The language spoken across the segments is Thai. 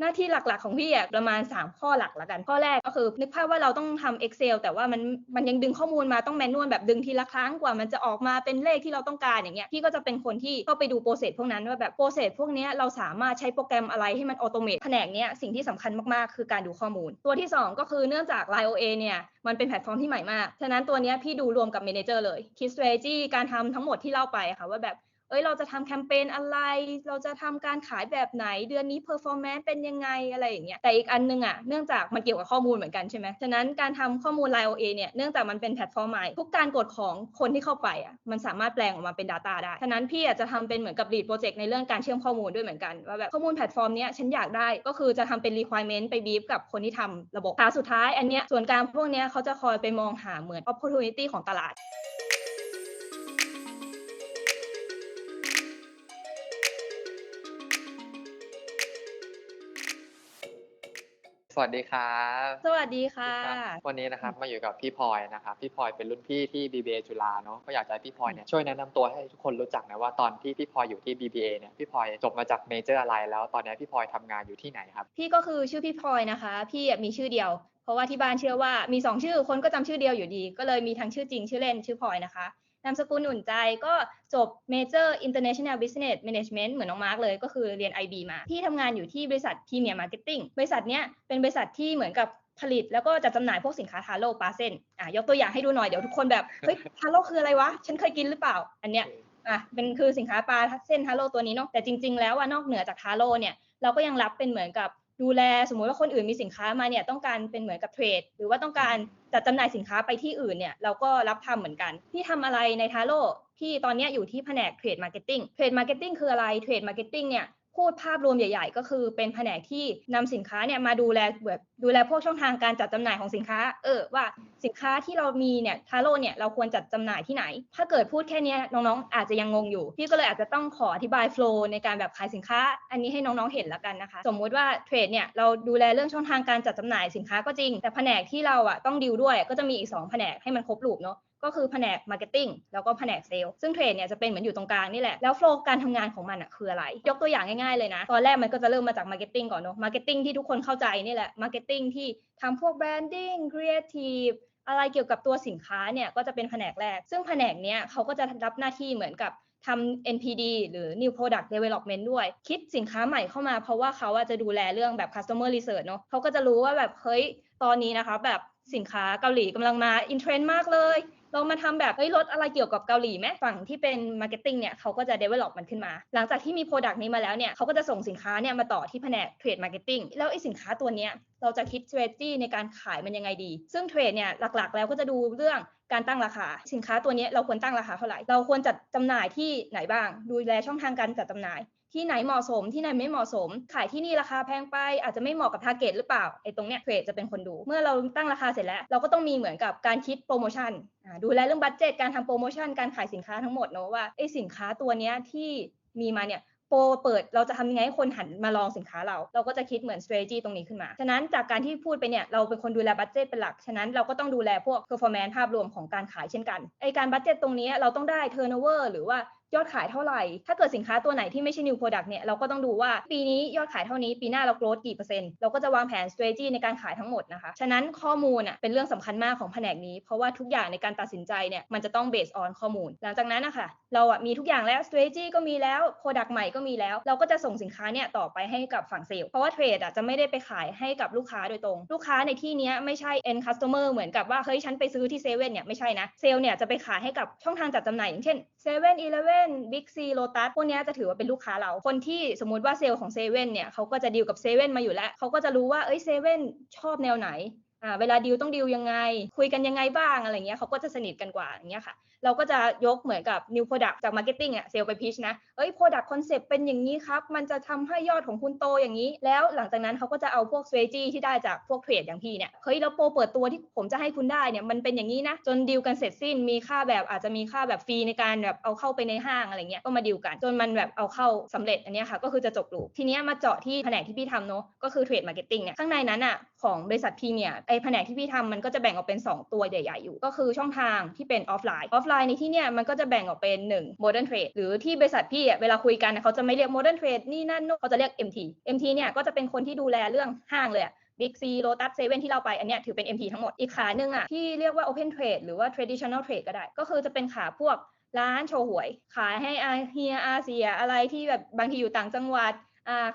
หน้าที่หลักๆของพี่อะประมาณ 3 ข้อหลักละกัน ข้อแรกก็คือ นึกภาพว่าเราต้องทำ Excel แต่ว่ามันมันยังดึงข้อมูลมาต้องแมนนวลแบบดึงทีละครั้งกว่ามันจะออกมาเป็นเลขที่เราต้องการอย่างเงี้ยพี่ก็จะเป็นคนที่เข้าไปดูโปรเซสพวกนั้นว่าแบบโปรเซสพวกนี้เราสามารถใช้โปรแกรมอะไรให้มันออโตเมตแผนกเนี้ยสิ่งที่สำคัญมากๆ คือการดูข้อมูล ตัวที่ 2 ก็คือเนื่องจาก Line OA เนี่ยมันเป็นแพลตฟอร์มที่ใหม่มาก ฉะนั้นตัวนี้พี่ดูรวมกับ Manager เลยคิด strategy การทำทั้งหมดที่เล่าไปค่ะว่าแบบ เอ้ยเราจะทำแคมเปญอะไร เราจะทำการขายแบบไหน เดือนนี้ performance เป็นยังไงอะไรอย่างเงี้ยแต่อีกอันนึงอะเนื่องจากมันเกี่ยวกับข้อมูลเหมือนกันใช่ไหมฉะนั้นการทำข้อมูล Line OA เนี่ยเนื่องจากมันเป็นแพลตฟอร์มใหม่ทุกการกดของคนที่เข้าไปอะมันสามารถแปลงออกมาเป็น Data ได้ฉะนั้นพี่อาจจะทำเป็นเหมือนกับ lead project ในเรื่องการเชื่อมข้อมูลด้วยเหมือนกันว่าแบบข้อมูลแพลตฟอร์มเนี้ยฉันอยากได้ก็คือจะทำเป็น requirement ไป brief กับคนที่ทำระบบขาสุดท้ายอันเนี้ยส่วนกลางพวกเนี้ยเขาจะคอยไปมองหาเหมือน opportunity ของตลาด วัสดีครับ สวัสดีค่ะ วันนี้นะครับมาอยู่กับพี่พลอยนะครับ พี่พลอยเป็นรุ่นพี่ที่ BBA จุฬาเนาะ ก็อยากจะให้พี่พลอยเนี่ยช่วยแนะนำตัวให้ทุกคนรู้จักนะว่าตอนที่พี่พลอยอยู่ที่ BBA เนี่ย พี่พลอยจบมาจากเมเจอร์อะไร แล้วตอนนี้พี่พลอยทำงานอยู่ที่ไหนครับ พี่ก็คือชื่อพี่พลอยนะคะ พี่อะมีชื่อเดียว เพราะว่าที่บ้านเชื่อว่ามี 2 ชื่อ คนก็จำชื่อเดียวอยู่ดี ก็เลยมีทั้งชื่อจริงชื่อเล่นชื่อพลอยนะคะ นามสกุลอุ่นใจก็จบ Major International Business Management เหมือนน้องมาร์กเลยก็คือเรียน IB มาพี่ทำงานอยู่ที่บริษัท Premier Marketing บริษัทเนี้ยเป็นบริษัทที่เหมือนกับผลิตแล้วก็จัดจำหน่ายพวกสินค้าทาโร่ปลาเส้นอะยกตัวอย่างให้ดูหน่อยเดี๋ยวทุกคนแบบเฮ้ยทาโร่คืออะไรวะ ฉันเคยกินหรือเปล่า อันเนี้ยอะเป็นคือสินค้าปลาเส้นทาโร่ตัวนี้เนาะแต่จริง ๆ แล้วว่านอกเหนือจากทาโร่เนี่ยเราก็ยังรับเป็นเหมือนกับ ดูแลสมมุติว่าคนอื่นมีสินค้ามาเนี่ยต้องการเป็นเหมือนกับเทรด หรือว่าต้องการจัดจำหน่ายสินค้าไปที่อื่นเนี่ยเราก็รับทำเหมือนกัน พี่ทำอะไรในทาโร่พี่ตอนนี้อยู่ที่แผนกเทรดมาร์เก็ตติ้งเทรดมาร์เก็ตติ้งคืออะไรเทรดมาร์เก็ตติ้งเนี่ย พูดภาพรวมใหญ่ ๆ ก็คือเป็นแผนกที่นำสินค้าเนี่ยมาดูแลแบบดูแลพวกช่องทางการจัดจำหน่ายของสินค้า เออว่าสินค้าที่เรามีเนี่ยทาโร่เนี่ยเราควรจัดจำหน่ายที่ไหน ถ้าเกิดพูดแค่นี้น้องๆ อาจจะยังงงอยู่ พี่ก็เลยอาจจะต้องขออธิบายโฟล์ในการแบบขายสินค้า อันนี้ให้น้องๆเห็นแล้วกันนะคะ สมมุติว่าเทรดเนี่ยเราดูแลเรื่องช่องทางการจัดจำหน่ายสินค้าก็จริง แต่แผนกที่เราอะต้องดิวด้วยก็จะมีอีกสองแผนกให้มันครบลูปเนาะ ก็คือแผนก Marketing แล้วก็แผนกเซลล์ซึ่งเทรดเนี่ยจะเป็นเหมือนอยู่ตรงกลางนี่แหละ แล้วโฟล์การทำงานของมันอะคืออะไร ยกตัวอย่างง่ายๆเลยนะ ตอนแรกมันก็จะเริ่มมาจาก Marketing ก่อนเนาะ Marketing ที่ทุกคนเข้าใจนี่แหละ Marketing ที่ทำพวก Branding Creative อะไรเกี่ยวกับตัวสินค้าเนี่ยก็จะเป็นแผนกแรก ซึ่งแผนกเนี้ยเขาก็จะรับหน้าที่เหมือนกับทำ NPD หรือ New Product Development ด้วย คิดสินค้าใหม่เข้ามาเพราะว่าเขาจะดูแลเรื่องแบบ Customer Research เนาะเขาก็จะรู้ว่าแบบเฮ้ยตอนนี้นะคะแบบสินค้าเกาหลีกำลังมาอินเทรนด์มากเลย เรามาทำแบบเฮ้ยลดอะไรเกี่ยวกับเกาหลีไหมฝั่งที่เป็น Marketing เนี่ยเขาก็จะ develop มันขึ้นมา หลังจากที่มี Product นี้มาแล้วเนี่ยเขาก็จะส่งสินค้าเนี่ยมาต่อที่แผนก Trade Marketing แล้วไอ้สินค้าตัวเนี้ยเราจะคิด strategy ในการขายมันยังไงดี ซึ่งเทรดเนี่ยหลักๆ แล้วก็จะดูเรื่องการตั้งราคา สินค้าตัวนี้เราควรตั้งราคาเท่าไหร่ เราควรจัดจำหน่ายที่ไหนบ้าง ดูแลช่องทางการจัดจำหน่าย ที่ไหนเหมาะสม ที่ไหนไม่เหมาะสม ขายที่นี่ราคาแพงไป อาจจะไม่เหมาะกับทาร์เก็ตหรือเปล่าไอ้ตรงเนี้ยเทรดจะเป็นคนดู เมื่อเราตั้งราคาเสร็จแล้ว เราก็ต้องมีเหมือนกับการคิดโปรโมชั่นดูแลเรื่องบัตเจตการทำโปรโมชั่นการขายสินค้าทั้งหมดเนอะว่าไอ้สินค้าตัวเนี้ยที่มีมาเนี่ยโปรเปิดเราจะทำยังไงให้คนหันมาลองสินค้าเรา เราก็จะคิดเหมือน strategy ตรงนี้ขึ้นมา ฉะนั้นจากการที่พูดไปเนี่ยเราเป็นคนดูแลบัตเจตเป็นหลัก ฉะนั้นเราก็ต้องดูแลพวก performance ภาพรวมของการขายเช่นกันไอการบัตเจตตรงนี้เราต้องได้ turnover หรือว่า ยอดขายเท่าไหร่ ถ้าเกิดสินค้าตัวไหนที่ไม่ใช่ new product เนี่ย เราก็ต้องดูว่าปีนี้ยอดขายเท่านี้ปีหน้าเรา growth กี่เปอร์เซ็นต์ เราก็จะวางแผน strategy ในการขายทั้งหมดนะคะ ฉะนั้นข้อมูลอะเป็นเรื่องสำคัญมากของแผนกนี้ เพราะว่าทุกอย่างในการตัดสินใจเนี่ยมันจะต้อง based on ข้อมูล หลังจากนั้นนะคะเราอะมีทุกอย่างแล้ว strategy ก็มีแล้ว product ใหม่ก็มีแล้ว เราก็จะส่งสินค้าเนี่ยต่อไปให้กับฝั่งเซลล์เพราะว่าเทรดอะจะไม่ได้ไปขายให้กับลูกค้าโดยตรง ลูกค้าในที่นี้ไม่ใช่ end customer เหมือนกับว่าเฮ้ยฉันไปซื้อที่เซเว่นเนี่ยไม่ใช่นะเซลล์เนี่ยจะไปขายให้กับช่องทางจัดจำหน่ายอย่างเช่นเซเว่นอีเลเว่นบิ๊กซีโลตัสพวกนี้จะถือว่าเป็นลูกค้าเรา คนที่สมมติว่าเซลล์ของเซเว่นเนี่ยเขาก็จะดีลกับเซเว่นมาอยู่แล้วเขาก็จะรู้ว่าเอ้ยเซเว่นชอบแนวไหน อ่าเวลาดีลต้องดีลยังไง คุยกันยังไงบ้างอะไรเงี้ยเขาก็จะสนิทกันกว่าอย่างเงี้ยค่ะ เราก็จะยกเหมือนกับ new product จาก marketing อะเซลไปพิชนะเอ้ย product concept เป็นอย่างนี้ครับ มันจะทำให้ยอดของคุณโตอย่างนี้ แล้วหลังจากนั้นเขาก็จะเอาพวก strategy ที่ได้จากพวกเทรดอย่างพี่เนี่ยเฮ้ยแล้วโปรเปิดตัวที่ผมจะให้คุณได้เนี่ยมันเป็นอย่างนี้นะ จนดีลกันเสร็จสิ้นมีค่าแบบอาจจะมีค่าแบบฟรีในการแบบเอาเข้าไปในห้างอะไรเงี้ยก็มาดีลกัน จนมันแบบเอาเข้าสำเร็จอันนี้ค่ะก็คือจะจบลูปทีเนี้ยมาเจาะที่แผนกที่พี่ทำเนาะก็คือเทรด marketing เนี่ยข้างในนั้นอะของบริษัทพีเมียไอแผนกที่พี่ทำมันก็จะแบ่งออกเป็น 2 ตัวใหญ่ ๆ อยู่ ก็คือช่องทางที่เป็นออฟไลน์ ออฟไลน์ในที่เนี้ยมันก็จะแบ่งออกเป็น1 modern trade หรือที่บริษัทพี่อะเวลาคุยกันเขาจะไม่เรียก modern trade นี่นั่นนู่นเขาจะเรียก MT MT เนี่ยก็จะเป็นคนที่ดูแลเรื่องห้างเลยบิ๊กซีโ o ตัสเซเว่นที่เราไป อันนี้ถือเป็น MT ทั้งหมด อีกขาหนึ่งอะที่เรียกว่า Open Trade หรือว่า Traditional Trade ก็ได้ ก็คือจะเป็นขาพวกร้านโชว์หวย ขายให้อาเฮียอาเซียอะไรที่แบบบางทีอยู่ต่างจังหวัด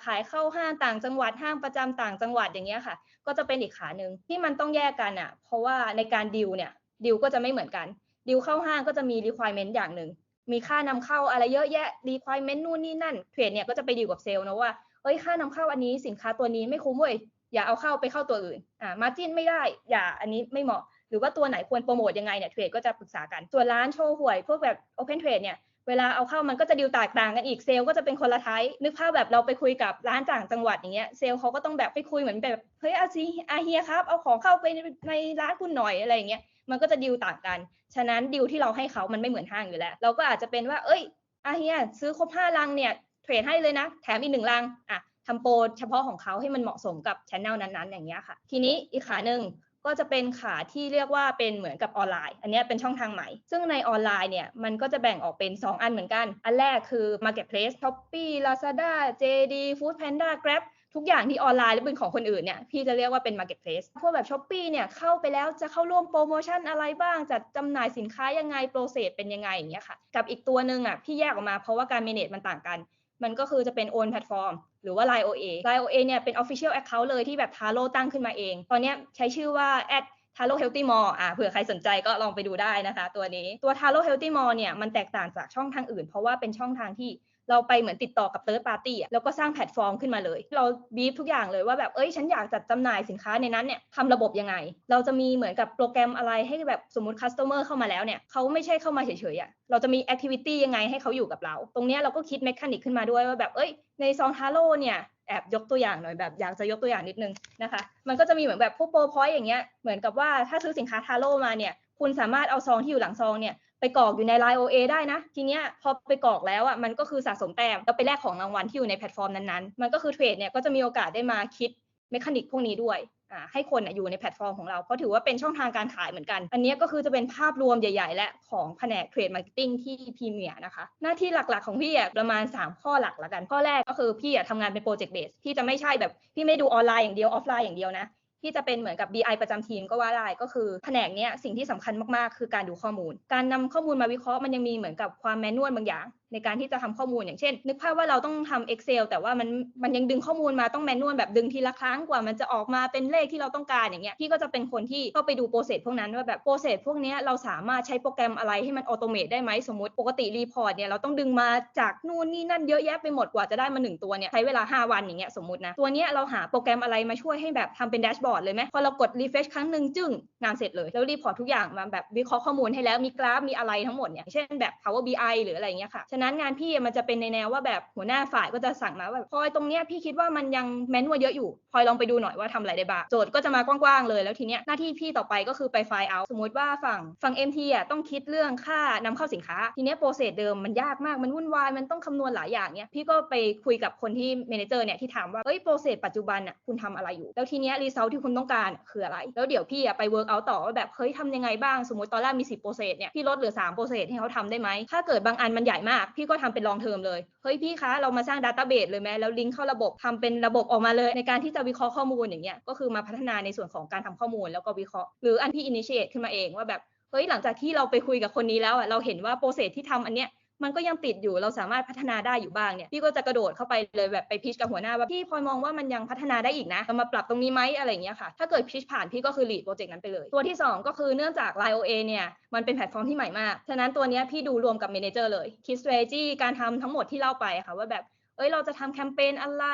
ขายเข้าห้างต่างจังหวัดห้างประจำต่างจังหวัดอย่างเงี้ยค่ะ ก็จะเป็นอีกขาหนึ่งที่มันต้องแยกกันอะ เพราะว่าในการดิวเนี่ยดิวก็จะไม่เหมือนกันดิวเข้าห้างก็จะมี requirement อย่างหนึ่งมีค่านำเข้าอะไรเยอะแยะ requirement นู่นนี่นั่นเทรดเนี่ยก็จะไปดิวกับเซลล์นะว่าเอ้ยค่านำเข้าอันนี้สินค้าตัวนี้ไม่คุ้มเว้ยอย่าเอาเข้าไปเข้าตัวอื่นอ่ามาจิ้นไม่ได้อย่าอันนี้ไม่เหมาะ หรือว่าตัวไหนควรโปรโมทยังไงเนี่ยเทรดก็จะปรึกษากันส่วนร้านโชว์หวยพวกแบบ Open Trade เนี่ย เวลาเอาเข้ามันก็จะดิวแตกต่างกันอีกเซลก็จะเป็นคนละไทยนึกภาพแบบเราไปคุยกับร้านต่างจังหวัดอย่างเงี้ยเซลเขาก็ต้องแบบไปคุยเหมือนแบบเฮ้ยอาซีอาเฮียครับเอาของเข้าไปในร้านคุณหน่อยอะไรอย่างเงี้ยมันก็จะดิวต่างกัน ฉะนั้นดิวที่เราให้เขามันไม่เหมือนห้างอยู่แล้ว เราก็อาจจะเป็นว่า เอ้ยอาเฮียซื้อครบห้าลังเนี่ยเทรดให้เลยนะ แถมอีกหนึ่งลังอะทำโปรเฉพาะของเขาให้มันเหมาะสมกับช anel นั้นๆ อย่างเงี้ยค่ะ ทีนี้อีกขาหนึ่ง ก็จะเป็นขาที่เรียกว่าเป็นเหมือนกับออนไลน์ อันนี้เป็นช่องทางใหม่ ซึ่งในออนไลน์เนี่ยมันก็จะแบ่งออกเป็น 2 อันเหมือนกัน อันแรกคือ Marketplace Shopee Lazada JD Foodpanda Grab ทุกอย่างที่ออนไลน์และเป็นของคนอื่นเนี่ยพี่จะเรียกว่าเป็น Marketplace พวกแบบ Shopee เนี่ยเข้าไปแล้วจะเข้าร่วมโปรโมชั่นอะไรบ้างจัดจำหน่ายสินค้ายังไงโปรเซสเป็นยังไงอย่างเงี้ยค่ะ กับอีกตัวหนึ่งอะพี่แยกออกมาเพราะว่าการ manage มันต่างกัน มันก็คือจะเป็น own platform หรือว่า Line OA Line OA เนี่ยเป็น official account เลยที่แบบทาโร่ตั้งขึ้นมาเอง ตอนนี้ใช้ชื่อว่า at Taro Healthy Mall อะเผื่อใครสนใจก็ลองไปดูได้นะคะ ตัวนี้ตัวทาโร่เฮลตี้มอลเนี่ยมันแตกต่างจากช่องทางอื่น เพราะว่าเป็นช่องทางที่ เราไปเหมือนติดต่อกับ third party อะแล้วก็สร้างแพลตฟอร์มขึ้นมาเลย เราบีฟทุกอย่างเลยว่าแบบเอ้ยฉันอยากจัดจำหน่ายสินค้าในนั้นเนี่ยทำระบบยังไง เราจะมีเหมือนกับโปรแกรมอะไรให้แบบสมมติ customer เข้ามาแล้วเนี่ยเขาไม่ใช่เข้ามาเฉยๆอะเราจะมี activity ยังไงให้เขาอยู่กับเรา ตรงเนี้ยเราก็คิด mechanic ขึ้นมาด้วยว่าแบบเอ้ยในซองทาโร่เนี่ยแอบยกตัวอย่างหน่อยแบบอยากจะยกตัวอย่างนิดนึงนะคะ มันก็จะมีเหมือนแบบพวกโปรพอยต์อย่างเงี้ยเหมือนกับว่าถ้าซื้อสินค้าทาโร่มาเนี่ยคุณสามารถเอาซองที่อยู่หลังซองเนี่ย ไปกรอกอยู่ใน Line OA ได้นะ ทีเนี้ยพอไปกรอกแล้วอะมันก็คือสะสมแต้มแล้วไปแลกของรางวัลที่อยู่ในแพลตฟอร์มนั้นๆ มันก็คือเทรดเนี่ยก็จะมีโอกาสได้มาคิดเมคานิกพวกนี้ด้วยอ่าให้คนอยู่ในแพลตฟอร์มของเรา เพราะถือว่าเป็นช่องทางการขายเหมือนกัน อันนี้ก็คือจะเป็นภาพรวมใหญ่ ๆ และของแผนกเทรดมาร์เก็ตติ้งที่พรีเมียร์นะคะ หน้าที่หลักๆของพี่อะประมาณ 3 ข้อหลักละกัน ข้อแรกก็คือพี่อะทำงานเป็นโปรเจกต์เบสพี่จะไม่ใช่แบบ พี่ไม่ดูออนไลน์อย่างเดียว ออฟไลน์อย่างเดียวนะ ที่จะเป็นเหมือนกับ BI ประจำทีมก็ว่าได้ก็คือแผนกนี้สิ่งที่สำคัญมากๆ คือการดูข้อมูล การนำข้อมูลมาวิเคราะห์มันยังมีเหมือนกับความแมนนวลบางอย่าง ในการที่จะทำข้อมูลอย่างเช่น นึกภาพว่าเราต้องทำ Excel แต่ว่ามันมันยังดึงข้อมูลมาต้องแมนนวลแบบดึงทีละครั้งกว่ามันจะออกมาเป็นเลขที่เราต้องการอย่างเงี้ยพี่ก็จะเป็นคนที่เข้าไปดูโปรเซสพวกนั้นว่าแบบโปรเซสพวกนี้เราสามารถใช้โปรแกรมอะไรให้มันออโตเมตได้ไหมสมมติปกติรีพอร์ตเนี่ยเราต้องดึงมาจากนู่นนี่นั่นเยอะแยะไปหมดกว่าจะได้มาหนึ่งตัวเนี่ยใช้เวลา 5 วันอย่างเงี้ยสมมตินะตัวเนี้ยเราหาโปรแกรมอะไรมาช่วยให้แบบทำเป็นแดชบอร์ดเลยไหมพอเรากดรีเฟชครั้งหนึ่งจึ้งงานเสร็จเลยแล้วรีพอร์ตทุกอย่างมาแบบวิเคราะห์ข้อมูลให้แล้วมีกราฟมีอะไรทั้งหมดเนี่ยเช่นแบบ Power BI หรืออะไรเงี้ยค่ะฉะนั้นงานพี่มันจะเป็นในแนวว่าแบบหัวหน้าฝ่ายก็จะสั่งมาว่าพลอยตรงเนี้ยพี่คิดว่ามันยังแมนนวลเยอะอยู่พลอยลองไปดูหน่อยว่าทำอะไรได้บ้างโจทย์ก็จะมากว้างๆเลยแล้วทีเนี้ยหน้าที่พี่ต่อไปก็คือไปไฟล์เอาสมมติว่าฝั่งฝั่ง MT อะต้องคิดเรื่องค่านำเข้าสินค้า ทีเนี้ยโปรเซสเดิมมันยากมากมันวุ่นวายมันต้องคำนวณหลายอย่างเนี้ยพี่ก็ไปคุยกับคนที่เมนเจอร์เนี่ยที่ถามว่าเอ้ยโปรเซสปัจจุบันอะคุณทำอะไรอยู่ แล้วทีเนี้ยรีเซลที่คุณต้องการคืออะไร แล้วเดี๋ยวพี่อะไปเวิร์กเอาต่อว่าแบบเฮ้ยทำยังไงบ้างสมมติตอนแรกมี10โปรเซสเนี่ยพี่ลดเหลือ3โปรเซสให้เขาทำได้ไหมถ้าเกิดบางอันมันใหญ่มากพี่ก็ทำเป็นลองเทอมเลยเฮ้ยพี่คะเรามาสร้างดัตต้าเบสเลยไหมแล้วลิงก์เข้าระบบทำเป็นระบบออกมาเลย ในการที่จะวิเคราะห์ข้อมูลอย่างเงี้ยก็คือมาพัฒนาในส่วนของการทำข้อมูลแล้วก็วิเคราะห์หรืออันที่อินิเชตขึ้นมาเองว่าแบบเฮ้ยหลังจากที่เราไปคุยกับคนนี้แล้วอะเราเห็นว่าโปรเซสที่ทำอันเนี้ย มันก็ยังติดอยู่เราสามารถพัฒนาได้อยู่บ้างเนี่ยพี่ก็จะกระโดดเข้าไปเลยแบบไปพิชกับหัวหน้าว่าพี่พลอยมองว่ามันยังพัฒนาได้อีกนะเรามาปรับตรงนี้ไหมอะไรอย่างเงี้ยค่ะถ้าเกิดพิชผ่านพี่ก็คือรีดโปรเจกต์นั้นไปเลย ตัวที่ 2 ก็คือเนื่องจาก l i OA เนี่ยมันเป็นแพลตฟอร์มที่ใหม่มาก ฉะนั้นตัวเนี้ยพี่ดูรวมกับเมนเจอร์เลยคิด strategy การทำทั้งหมดที่เล่าไปค่ะว่าแบบ เอ้ยเราจะทำแคมเปญอะไร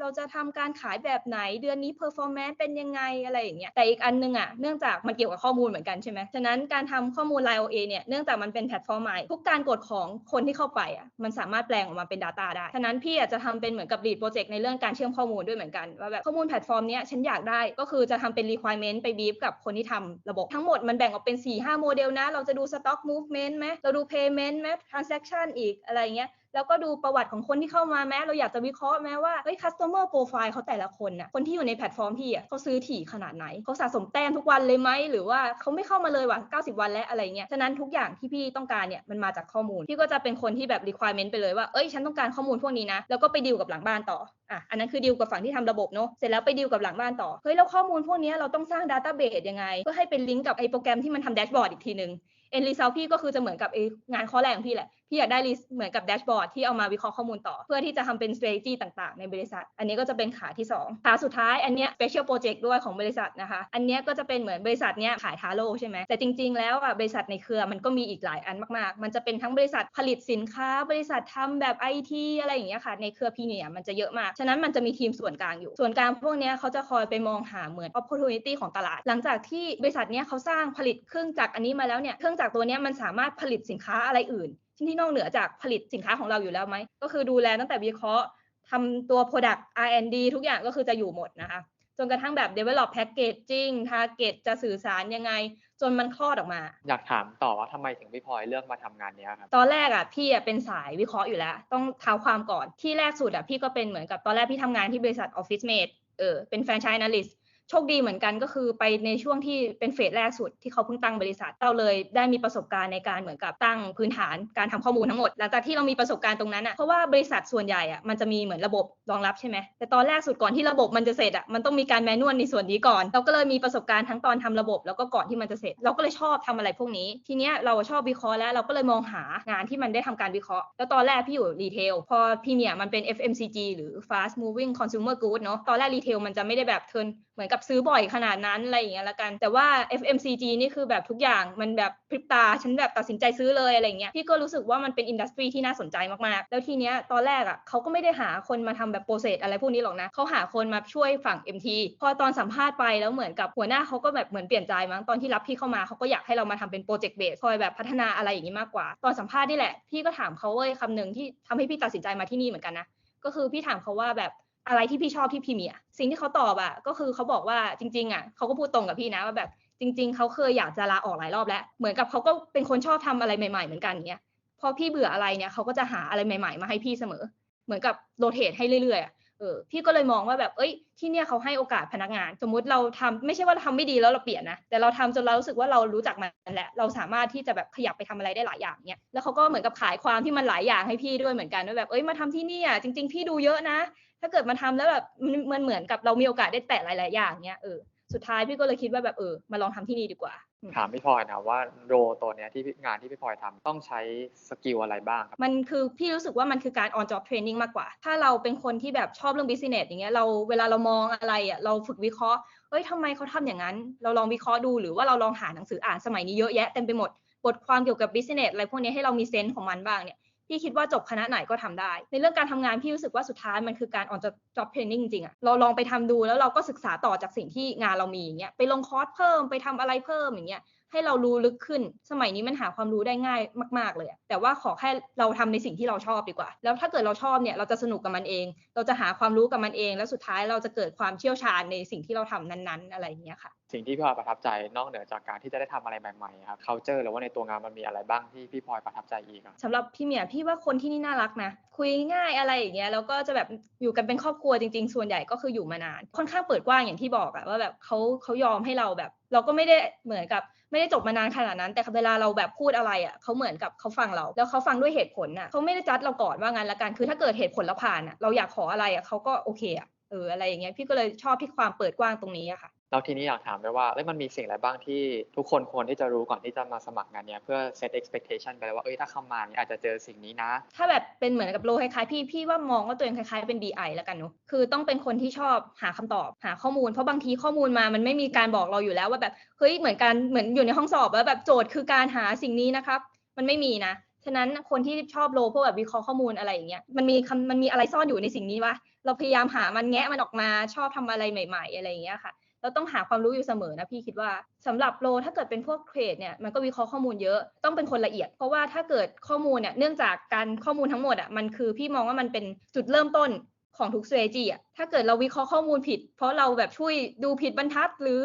เราจะทำการขายแบบไหน เดือนนี้ performance เป็นยังไงอะไรอย่างเงี้ยแต่อีกอันนึงอะเนื่องจากมันเกี่ยวกับข้อมูลเหมือนกันใช่ไหมฉะนั้นการทำข้อมูล Line OA เนี่ยเนื่องจากมันเป็นแพลตฟอร์มใหม่ทุกการกดของคนที่เข้าไปอะมันสามารถแปลงออกมาเป็น Data ได้ฉะนั้นพี่อาจจะทำเป็นเหมือนกับ lead project ในเรื่องการเชื่อมข้อมูลด้วยเหมือนกันว่าแบบข้อมูลแพลตฟอร์มเนี้ยฉันอยากได้ก็คือจะทำเป็น requirement ไป brief กับคนที่ทำระบบทั้งหมดมันแบ่งออกเป็น4-5โมเดลนะเราจะดู stock movement ไหมเราดู payment ไหม transaction อีกอะไรเงี้ย แล้วก็ดูประวัติของคนที่เข้ามาแม้เราอยากจะวิเคราะห์แม้ว่าเฮ้ย customer profile เขาแต่ละคนน่ะคนที่อยู่ในแพลตฟอร์มพี่อะเขาซื้อถี่ขนาดไหนเขาสะสมแต้มทุกวันเลยไหมหรือว่าเขาไม่เข้ามาเลยว่ะ90 วันแล้วอะไรเงี้ยฉะนั้นทุกอย่างที่พี่ต้องการเนี่ยมันมาจากข้อมูลพี่ก็จะเป็นคนที่แบบ requirement ไปเลยว่าเอ้ยฉันต้องการข้อมูลพวกนี้นะแล้วก็ไปดีลกับหลังบ้านต่อ อะอันนั้นคือดีลกับฝั่งที่ทำระบบเนาะเสร็จแล้วไปดีลกับหลังบ้านต่อเฮ้ยแล้วข้อมูลพวกนี้เราต้องสร้าง database ยังไงเพื่อให้เป็นลิงก์กับไอ้โปรแกรมที่มันทำแดชบอร์ดอีกทีนึงเอ็นรีเซลพี่ก็คือจะเหมือนกับงานข้อแรกของพี่แหละ พี่อยากได้เหมือนกับแดชบอร์ดที่เอามาวิเคราะห์ข้อมูลต่อ เพื่อที่จะทำเป็น strategy ต่างๆ ในบริษัท อันนี้ก็จะเป็นขาที่ 2 ขาสุดท้ายอันเนี้ย special project ด้วยของบริษัทนะคะ อันเนี้ยก็จะเป็นเหมือนบริษัทเนี้ยขายทาโร่ใช่ไหมแต่จริง ๆ แล้วอะบริษัทในเครือมันก็มีอีกหลายอันมากๆ มันจะเป็นทั้งบริษัทผลิตสินค้า บริษัททำแบบ IT อะไรอย่างเงี้ยค่ะในเครือพีเนียมันจะเยอะมากฉะนั้นมันจะมีทีมส่วนกลางอยู่ ส่วนกลางพวกนี้เขาจะคอยไปมองหาเหมือน opportunity ของตลาด หลังจากที่บริษัทเนี้ยเขาสร้างผลิตเครื่องจักรอันนี้มาแล้วเนี่ย เครื่องจักรตัวนี้มันสามารถผลิตสินค้าอะไรอื่น ที่นอกเหนือจากผลิตสินค้าของเราอยู่แล้วไหม ก็คือดูแลตั้งแต่วิเคราะห์ทำตัว product R&D ทุกอย่างก็คือจะอยู่หมดนะคะ จนกระทั่งแบบ develop packaging target จะสื่อสารยังไง จนมันคลอดออกมา อยากถามต่อว่าทำไมถึงพี่พลอยเลือกมาทำงานเนี้ยครับตอนแรกอะพี่อะเป็นสายวิเคราะห์อยู่แล้ว ต้องเท้าความก่อนที่แรกสุดอะพี่ก็เป็นเหมือนกับตอนแรกพี่ทำงานที่บริษัท Office Mate เออเป็นแฟรนไชส์ analyst โชคดีเหมือนกันก็คือไปในช่วงที่เป็นเฟสแรกสุดที่เขาเพิ่งตั้งบริษัทเราเลยได้มีประสบการณ์ในการเหมือนกับตั้งพื้นฐานการทำข้อมูลทั้งหมดหลังจากที่เรามีประสบการณ์ตรงนั้นอะเพราะว่าบริษัทส่วนใหญ่อะมันจะมีเหมือนระบบรองรับใช่ไหมแต่ตอนแรกสุดก่อนที่ระบบมันจะเสร็จอะมันต้องมีการแมนนวลในส่วนนี้ก่อน เราก็เลยมีประสบการณ์ทั้งตอนทำระบบ แล้วก็ก่อนที่มันจะเสร็จ เราก็เลยชอบทำอะไรพวกนี้ ทีเนี้ยเราชอบวิเคราะห์แล้วเราก็เลยมองหางานที่มันได้ทำการวิเคราะห์ แล้วตอนแรกพี่อยู่รีเทลพอพี่เนี่ยมันเป็น FMCG หรือ fast moving consumer good เนาะตอนแรกรีเทลมันจะไม่ได้แบบเทินเหมือนกับซื้อบ่อยขนาดนั้นอะไรอย่างเงี้ยละกัน แต่ว่า FMCG นี่คือแบบทุกอย่างมันแบบพริบตาฉันแบบตัดสินใจซื้อเลยอะไรเงี้ยพี่ก็รู้สึกว่ามันเป็นอินดัสทรีที่น่าสนใจมากๆ แล้วทีเนี้ยตอนแรกอะเขาก็ไม่ได้หาคนมาทำแบบโปรเซสอะไรพวกนี้หรอกนะเขาหาคนมาช่วยฝั่ง MT พอตอนสัมภาษณ์ไปแล้วเหมือนกับหัวหน้าเขาก็แบบเหมือนเปลี่ยนใจมั้งตอนที่รับพี่เข้ามาเขาก็อยากให้เรามาทำเป็นโปรเจกต์เบสคอยแบบพัฒนาอะไรอย่างนี้มากกว่า ตอนสัมภาษณ์นี่แหละพี่ก็ถามเขาเว้ยคำหนึ่งที่ทำให้พี่ตัดสินใจมาที่นี่เหมือนกันนะก็คือพี่ถามเขาว่าแบบ อะไรที่พี่ชอบที่พรีเมียร์สิ่งที่เขาตอบอะก็คือเขาบอกว่าจริง ๆอะเขาก็พูดตรงกับพี่นะว่าแบบจริง ๆเขาเคยอยากจะลาออกหลายรอบแล้ว เหมือนกับเขาก็เป็นคนชอบทำอะไรใหม่ๆเหมือนกันเนี้ยพอพี่เบื่ออะไรเนี่ยเขาก็จะหาอะไรใหม่ ๆ มาให้พี่เสมอ เหมือนกับโรเตทให้เรื่อยๆเออพี่ก็เลยมองว่าแบบเอ้ย ที่เนี่ยเขาให้โอกาสพนักงาน สมมุติเราทำไม่ใช่ว่าเราทำไม่ดีแล้วเราเปลี่ยนนะแต่เราทำจนเรารู้สึกว่าเรารู้จักมันแหละเราสามารถที่จะแบบขยับไปทำอะไรได้หลายอย่างเนี่ยแล้วเขาก็เหมือนกับขายความที่มันหลายอย่างให้พี่ด้วยเหมือนกันว่าแบบเอ้ยมาทำที่นี่อะจริง ๆ พี่ดูเยอะนะ ถ้าเกิดมาทำแล้วแบบมันเหมือนกับเรามีโอกาสได้แตะหลาย ๆ อย่างเนี่ยเออสุดท้ายพี่ก็เลยคิดว่าแบบเออมาลองทำที่นี่ดีกว่า ถามพี่พลอยนะว่าโรตัวเนี้ยที่งานที่พี่พลอยทำต้องใช้สกิลอะไรบ้างครับมันคือพี่รู้สึกว่ามันคือการ on job training มากกว่า ถ้าเราเป็นคนที่แบบชอบเรื่อง business อย่างเงี้ยเราเวลาเรามองอะไรอะเราฝึกวิเคราะห์เอ้ยทำไมเขาทำอย่างนั้น เราลองวิเคราะห์ดูหรือว่าเราลองหาหนังสืออ่านสมัยนี้เยอะแยะเต็มไปหมดบทความเกี่ยวกับ business อะไรพวกนี้ให้เรามีเซนส์ของมันบ้างเนี่ย พี่คิดว่าจบคณะไหนก็ทำได้ ในเรื่องการทำงานพี่รู้สึกว่าสุดท้ายมันคือการออนจะ job training จริงๆอะเราลองไปทำดูแล้วเราก็ศึกษาต่อจากสิ่งที่งานเรามีอย่างเงี้ยไปลงคอร์สเพิ่มไปทำอะไรเพิ่มอย่างเงี้ย ให้เรารู้ลึกขึ้น สมัยนี้มันหาความรู้ได้ง่ายมาก ๆ เลยอะแต่ว่าขอแค่เราทำในสิ่งที่เราชอบดีกว่า แล้วถ้าเกิดเราชอบเนี่ยเราจะสนุกกับมันเอง เราจะหาความรู้กับมันเอง แล้วสุดท้ายเราจะเกิดความเชี่ยวชาญในสิ่งที่เราทำนั้นๆ อะไรอย่างเงี้ยค่ะสิ่งที่พี่พลอยประทับใจนอกเหนือจากการที่จะได้ทำอะไรใหม่ๆครับ culture หรือว่าในตัวงานมันมีอะไรบ้างที่พี่พลอยประทับใจอีกครับสำหรับพี่เมียพี่ว่าคนที่นี่น่ารักนะคุยง่ายอะไรอย่างเงี้ยแล้วก็จะแบบอยู่กันเป็นครอบครัวจริง ๆ ส่วนใหญ่ก็คืออยู่มานาน ค่อนข้างเปิดกว้างอย่างที่บอกอะว่าแบบเขาเขายอมให้เราแบบ เราก็ไม่ได้เหมือนกับ ไม่ได้จบมานานขนาดนั้น แต่เวลาเราแบบพูดอะไรอะเขาเหมือนกับเขาฟังเรา แล้วเขาฟังด้วยเหตุผลอะเขาไม่ได้จัดเราก่อนว่างั้นละกันคือถ้าเกิดเหตุผลเราผ่านอะเราอยากขออะไรอะเขาก็โอเคอะเอออะไรอย่างเงี้ยพี่ก็เลยชอบพี่ความเปิดกว้างตรงนี้อะค่ะ แล้วทีนี้อยากถามด้วยว่าเอ้ยมันมีสิ่งอะไรบ้างที่ทุกคนควรที่จะรู้ก่อนที่จะมาสมัครงานเนี้ยเพื่อ set expectation ไปเลยว่าเอ้ยถ้าเข้ามาเนี่ยอาจจะเจอสิ่งนี้นะ ถ้าแบบเป็นเหมือนกับโลคล้ายๆพี่พี่ว่ามองว่าตัวเองคล้ายๆเป็น DI แล้วกันเนอะคือต้องเป็นคนที่ชอบหาคำตอบหาข้อมูล เพราะบางทีข้อมูลมามันไม่มีการบอกเราอยู่แล้วว่าแบบเฮ้ยเหมือนการเหมือนอยู่ในห้องสอบแล้วแบบโจทย์คือการหาสิ่งนี้นะครับมันไม่มีนะฉะนั้นคนที่ชอบโลพวกแบบวิเคราะห์ข้อมูลอะไรอย่างเงี้ยมันมีมันมีอะไรซ่อนอยู่ในสิ่งนี้วะเราพยายามหามันแงะมันออกมาชอบทำอะไรใหม่ ๆ อะไรอย่างเงี้ยค่ะ เราต้องหาความรู้อยู่เสมอนะพี่คิดว่าสำหรับโลถ้าเกิดเป็นพวกเทรดเนี่ยมันก็วิเคราะห์ข้อมูลเยอะต้องเป็นคนละเอียด เพราะว่าถ้าเกิดข้อมูลเนี่ยเนื่องจากการข้อมูลทั้งหมดอะมันคือพี่มองว่ามันเป็นจุดเริ่มต้นของทุก strategy อะถ้าเกิดเราวิเคราะห์ข้อมูลผิด เพราะเราแบบช่วยดูผิดบรรทัดหรือ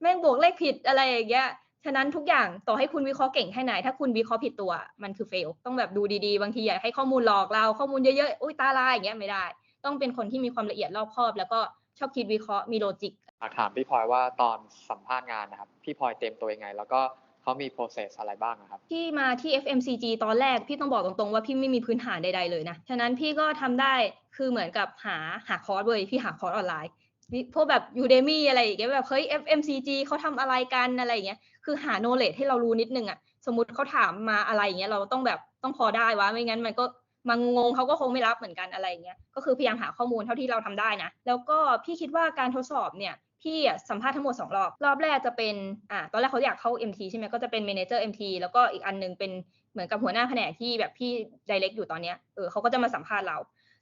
แม่งบวกเลขผิดอะไรอย่างเงี้ยฉะนั้นทุกอย่างต่อให้คุณวิเคราะห์เก่งแค่ไหน ถ้าคุณวิเคราะห์ผิดตัวมันคือเฟลต้องแบบดูดีๆ บางทีอยากให้ข้อมูลหลอกเราข้อมูลเยอะๆอุ้ยตาลายอย่างเงี้ยไม่ได้ ต้องเป็นคนที่มีความละเอียดรอบคอบ แล้วก็ชอบคิดวิเคราะห์มีโลจิกากถามพี่พลอยว่าตอนสัมภาษณ์งานนะครับ พี่พลอยเตรียมตัวยังไง แล้วก็เขามี process อะไรบ้างครับที่มาที่ FMCG ตอนแรก พี่ต้องบอกตรงๆว่าพี่ไม่มีพื้นฐานใดๆเลยนะ ฉะนั้นพี่ก็ทำได้คือเหมือนกับหาหาคอร์สเลยพี่หาคอร์สออนไลน์พวกแบบ Udemy อะไรอย่างเงี้ยแบบเฮ้ย FMCG เขาทำอะไรกันอะไรอย่างเงี้ยคือหา knowledge ให้เรารู้นิดนึงอะสมมติเขาถามมาอะไรอย่างเงี้ยเราต้องแบบต้องพอได้วะไม่งั้นมันก็มางงเขาก็คงไม่รับเหมือนกันอะไรอย่างเงี้ยก็คือพยายามหาข้อมูลเท่าที่เราทำได้นะ แล้วก็พี่คิดว่าการทดสอบเนี่ย พี่สัมภาษณ์ทั้งหมด 2 รอบ รอบแรกจะเป็นอ่าตอนแรกเขาอยากเข้า MT ใช่ไหมก็จะเป็น Manager MT แล้วก็อีกอันหนึงเป็นเหมือนกับหัวหน้าแผนกที่แบบพี่ direct อยู่ตอนเนี้ยเออเขาก็จะมาสัมภาษณ์เรา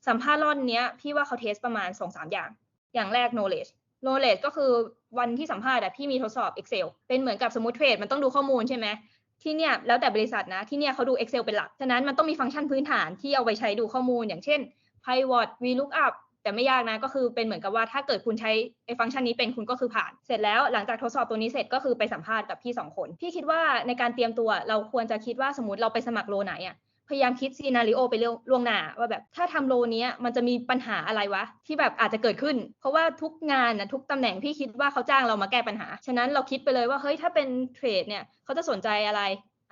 สัมภาษณ์รอบเนี้ยพี่ว่าเขาเทสประมาณ 2-3 อย่าง อย่างแรก knowledge knowledge ก็คือวันที่สัมภาษณ์อะพี่มีทดสอบ Excel เป็นเหมือนกับสมมติเทรดมันต้องดูข้อมูลใช่ไหมที่เนี่ยแล้วแต่บริษัทนะ ที่เนี่ยเขาดู Excel เป็นหลัก ฉะนั้นมันต้องมีฟังก์ชันพื้นฐานที่เอาไปใช้ดูข้อมูล อย่างเช่น pivot vlookup แต่ไม่ยากนะก็คือเป็นเหมือนกับว่าถ้าเกิดคุณใช้ไอ้ฟังก์ชันนี้เป็นคุณก็คือผ่าน เสร็จแล้วหลังจากทดสอบตัวนี้เสร็จก็คือไปสัมภาษณ์กับพี่สองคนพี่คิดว่าในการเตรียมตัวเราควรจะคิดว่าสมมติเราไปสมัครโลไหนอะพยายามคิดซีนารีโอไปล่วงหน้าว่าแบบถ้าทำโลนี้มันจะมีปัญหาอะไรวะ ที่แบบอาจจะเกิดขึ้น เพราะว่าทุกงานนะทุกตำแหน่งพี่คิดว่าเขาจ้างเรามาแก้ปัญหา ฉะนั้นเราคิดไปเลยว่าเฮ้ยถ้าเป็นเทรดเนี่ยเขาจะสนใจอะไร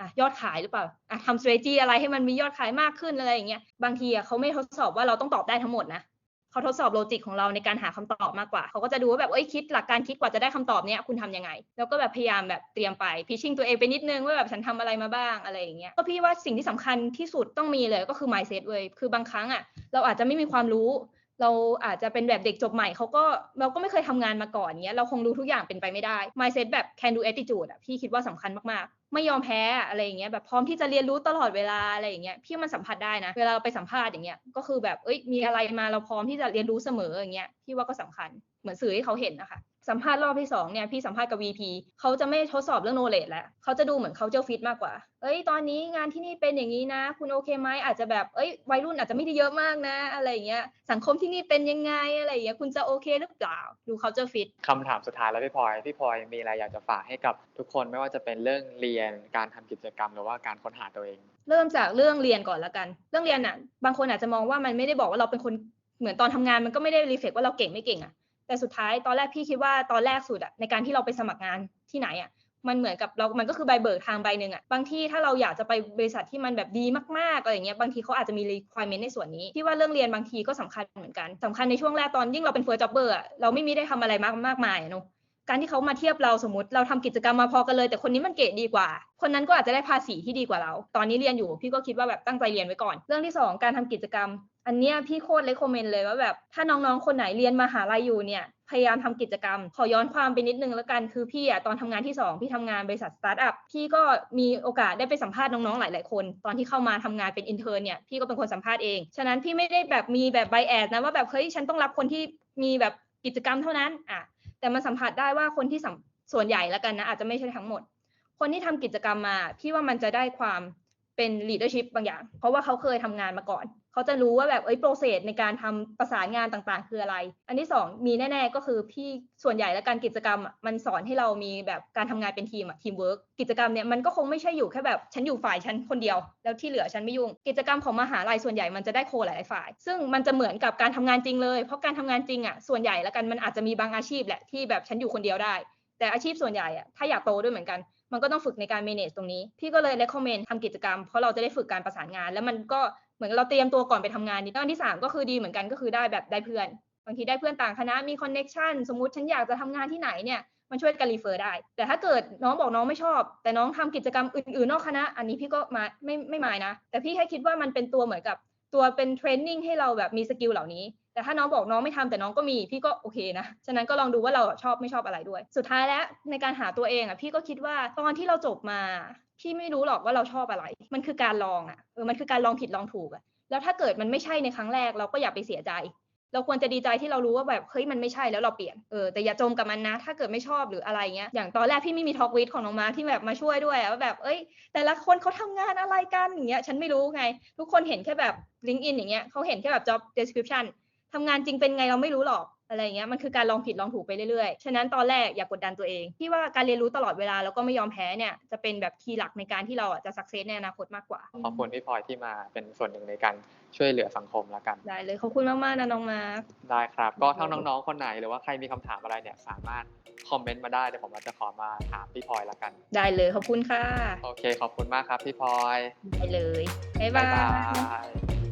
อะยอดขายหรือเปล่าอะทำ strategy อะไรให้มันมียอดขายมากขึ้นอะไรอย่างเงี้ยบางทีอะเขาไม่ทดสอบว่าเราต้องตอบได้ทั้งหมดนะ เขาทดสอบโลจิกของเราในการหาคำตอบมากกว่า เขาก็จะดูว่าแบบเอ้ยคิดหลักการคิดกว่าจะได้คำตอบเนี้ยคุณทำยังไง แล้วก็แบบพยายามแบบเตรียมไปพิชชิ่งตัวเองไปนิดนึงว่าแบบฉันทำอะไรมาบ้างอะไรอย่างเงี้ยก็พี่ว่าสิ่งที่สำคัญที่สุดต้องมีเลยก็คือ mindset เว้ยคือบางครั้งอะเราอาจจะไม่มีความรู้ เราอาจจะเป็นแบบเด็กจบใหม่เขาก็เราก็ไม่เคยทำงานมาก่อนเนี้ยเราคงรู้ทุกอย่างเป็นไปไม่ได้ mindset แบบ can do attitude อะพี่คิดว่าสำคัญมากๆ ไม่ยอมแพ้อะไรอย่างเงี้ยแบบพร้อมที่จะเรียนรู้ตลอดเวลาอะไรอย่างเงี้ยพี่มันสัมผัสได้นะ เวลาเราไปสัมภาษณ์อย่างเงี้ยก็คือแบบเอ้ยมีอะไรมาเราพร้อมที่จะเรียนรู้เสมออย่างเงี้ยพี่ว่าก็สำคัญเหมือนสื่อให้เขาเห็นนะคะ สัมภาษณ์รอบที่สองเนี่ยพี่สัมภาษณ์กับ VP เขาจะไม่ทดสอบเรื่อง knowledge แล้วเขาจะดูเหมือนเขาเจ้าฟิตมากกว่า เอ้ยตอนนี้งานที่นี่เป็นอย่างนี้นะ คุณโอเคไหมอาจจะแบบเอ้ยวัยรุ่นอาจจะไม่ได้เยอะมากนะ อะไรอย่างเงี้ยสังคมที่นี่เป็นยังไงอะไรอย่างเงี้ยคุณจะโอเคหรือเปล่า ดูเขาเจ้าฟิตคำถามสุดท้ายแล้วพี่พลอยพี่พลอยมีอะไรอยากจะฝากให้กับทุกคนไม่ว่าจะเป็นเรื่องเรียนการทำกิจกรรมหรือว่าการค้นหาตัวเอง เริ่มจากเรื่องเรียนก่อนละกัน เรื่องเรียนอะบางคนอาจจะมองว่ามันไม่ได้บอกว่าเราเป็นคนเหมือนตอนทำงานมันก็ไม่ได้รีเฟกว่าเราเก่งไม่เก่งอะ แต่สุดท้ายตอนแรกพี่คิดว่าตอนแรกสุดอะในการที่เราไปสมัครงานที่ไหนอะมันเหมือนกับเรา มันก็คือใบเบิกทางใบหนึ่งอะบางที่ถ้าเราอยากจะไปบริษัทที่มันแบบดีมากๆอะไรอย่างเงี้ย บางทีเขาอาจจะมี requirement ในส่วนนี้ ที่ว่าเรื่องเรียนบางทีก็สำคัญเหมือนกันสำคัญในช่วงแรกตอนยิ่งเราเป็น first jobber อะเราไม่มีได้ทำอะไรมากมากมายอะเนาะการที่เขามาเทียบเราสมมติเราทำกิจกรรมมาพอกันเลย แต่คนนี้มันเกรดดีกว่า คนนั้นก็อาจจะได้ภาษีที่ดีกว่าเรา ตอนนี้เรียนอยู่พี่ก็คิดว่าแบบตั้งใจเรียนไว้ก่อน เรื่องที่สองการทำกิจกรรม อันเนี้ยพี่โคตรเลคคอมเมนต์เลยว่าแบบถ้าน้องๆคนไหนเรียนมหาลัยอยู่เนี่ยพยายามทำกิจกรรม ขอย้อนความไปนิดนึงแล้วกันคือพี่อะตอนทำงานที่สองพี่ทำงานบริษัทสตาร์ทอัพพี่ก็มีโอกาสได้ไปสัมภาษณ์น้องๆหลายๆคน ตอนที่เข้ามาทำงานเป็นอินเทอร์เนี่ยพี่ก็เป็นคนสัมภาษณ์เองฉะนั้นพี่ไม่ได้แบบมีแบบไบแอดนะว่าแบบเฮ้ยฉันต้องรับคนที่มีแบบกิจกรรมเท่านั้นอะแต่มันสัมผัสได้ว่าคนที่ส่วนใหญ่แล้วกันนะอาจจะไม่ใช่ทั้งหมด คนที่ทำกิจกรรมมาพี่ว่ามันจะได้ความเป็น leadership บางอย่าง เพราะว่าเขาเคยทำงานมาก่อน เขาจะรู้ว่าแบบเอ้ยโปรเซสในการทำประสานงานต่างๆ คืออะไร อันที่สองมีแน่ ๆ ก็คือพี่ส่วนใหญ่และการกิจกรรมมันสอนให้เรามีแบบการทำงานเป็นทีมอะทีมเวิร์กกิจกรรมเนี่ยมันก็คงไม่ใช่อยู่แค่แบบฉันอยู่ฝ่ายฉันคนเดียว แล้วที่เหลือฉันไม่ยุ่ง กิจกรรมของมหาลัยส่วนใหญ่มันจะได้โคหลายๆฝ่าย ซึ่งมันจะเหมือนกับการทำงานจริงเลยเพราะการทำงานจริงอะส่วนใหญ่แล้วกันมันอาจจะมีบางอาชีพแหละที่แบบฉันอยู่คนเดียวได้ แต่อาชีพส่วนใหญ่อะถ้าอยากโตด้วยเหมือนกันมันก็ต้องฝึกในการ manage ตรงนี้ พี่ก็เลย recommend ทำกิจกรรม เพราะเราจะได้ฝึกการประสานงาน แล้วมันก็ เหมือนเราเตรียมตัวก่อนไปทำงานนิดตอนที่ 3 ก็คือดีเหมือนกันก็คือได้แบบได้เพื่อน บางทีได้เพื่อนต่างคณะมี connection สมมติฉันอยากจะทำงานที่ไหนเนี่ยมันช่วยกันรีเฟอร์ได้ แต่ถ้าเกิดน้องบอกน้องไม่ชอบ แต่น้องทำกิจกรรมอื่นๆ นอกคณะ อันนี้พี่ก็มาไม่ไม่หมายนะ แต่พี่แค่คิดว่ามันเป็นตัวเหมือนกับตัวเป็นเทรนนิ่งให้เราแบบมีสกิลเหล่านี้ แต่ถ้าน้องบอกน้องไม่ทำแต่น้องก็มี พี่ก็โอเคนะ ฉะนั้นก็ลองดูว่าเราชอบไม่ชอบอะไรด้วย สุดท้ายแล้วในการหาตัวเองอะพี่ก็คิดว่าตอนที่เราจบมา พี่ไม่รู้หรอกว่าเราชอบอะไร มันคือการลองอะเออมันคือการลองผิดลองถูกอะแล้วถ้าเกิดมันไม่ใช่ในครั้งแรกเราก็อย่าไปเสียใจ เราควรจะดีใจที่เรารู้ว่าแบบเฮ้ยมันไม่ใช่แล้วเราเปลี่ยนเออแต่อย่าจมกับมันนะ ถ้าเกิดไม่ชอบหรืออะไรเงี้ยอย่างตอนแรกพี่ไม่มีทอล์กวิดของน้องมาร์ที่แบบมาช่วยด้วยว่าแบบเอ้ย แต่ละคนเขาทำงานอะไรกันอย่างเงี้ยฉันไม่รู้ไง ทุกคนเห็นแค่แบบ LinkedIn อย่างเงี้ยเขาเห็นแค่แบบ job description ทำงานจริงเป็นไงเราไม่รู้หรอก อะไรอย่างเงี้ยมันคือการลองผิดลองถูกไปเรื่อยๆ ฉะนั้นตอนแรกอย่ากดดันตัวเองพี่ว่าการเรียนรู้ตลอดเวลาแล้วก็ไม่ยอมแพ้เนี่ยจะเป็นแบบคีย์หลักในการที่เราอะจะสักเซสในอนาคตมากกว่าขอบคุณพี่พลอยที่มาเป็นส่วนหนึ่งในการช่วยเหลือสังคมแล้วกัน ได้เลยขอบคุณมากๆนะน้องมาร์คได้ครับ ก็ทั้งน้องๆคนไหนหรือว่าใครมีคำถามอะไรเนี่ยสามารถคอมเมนต์มาได้เดี๋ยวผมอาจจะขอมาถามพี่พลอยแล้วกัน ได้เลยขอบคุณค่ะโอเค ขอบคุณมากครับพี่พลอยได้เลยบ๊ายบาบ๊ายบายย